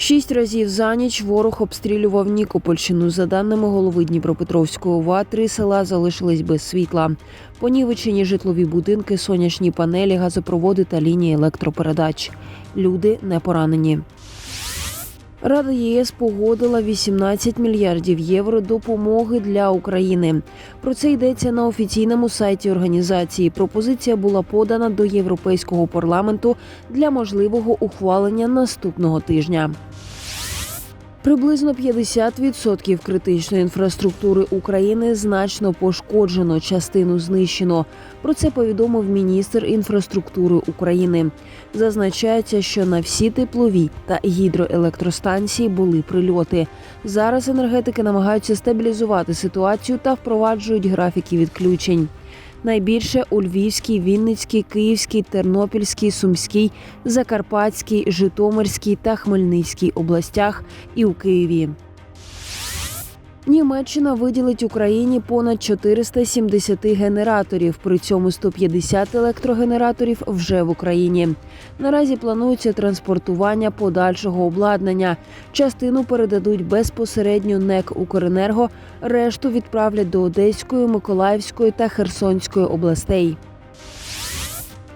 Шість разів за ніч ворог обстрілював Нікопольщину. За даними голови Дніпропетровської ОВА, три села залишились без світла. Понівечені житлові будинки, сонячні панелі, газопроводи та лінії електропередач. Люди не поранені. Рада ЄС погодила 18 мільярдів євро допомоги для України. Про це йдеться на офіційному сайті організації. Пропозиція була подана до Європейського парламенту для можливого ухвалення наступного тижня. Приблизно 50% критичної інфраструктури України значно пошкоджено, частину знищено. Про це повідомив міністр інфраструктури України. Зазначається, що на всі теплові та гідроелектростанції були прильоти. Зараз енергетики намагаються стабілізувати ситуацію та впроваджують графіки відключень. Найбільше у Львівській, Вінницькій, Київській, Тернопільській, Сумській, Закарпатській, Житомирській та Хмельницькій областях і у Києві. Німеччина виділить Україні понад 470 генераторів. При цьому 150 електрогенераторів вже в Україні. Наразі планується транспортування подальшого обладнання. Частину передадуть безпосередньо НЕК Укренерго, решту відправлять до Одеської, Миколаївської та Херсонської областей.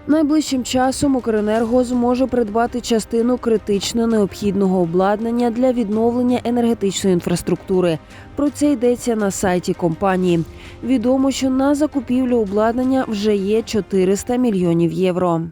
Найближчим часом Укренерго зможе придбати частину критично необхідного обладнання для відновлення енергетичної інфраструктури. Про це йдеться на сайті компанії. Відомо, що на закупівлю обладнання вже є 400 мільйонів євро.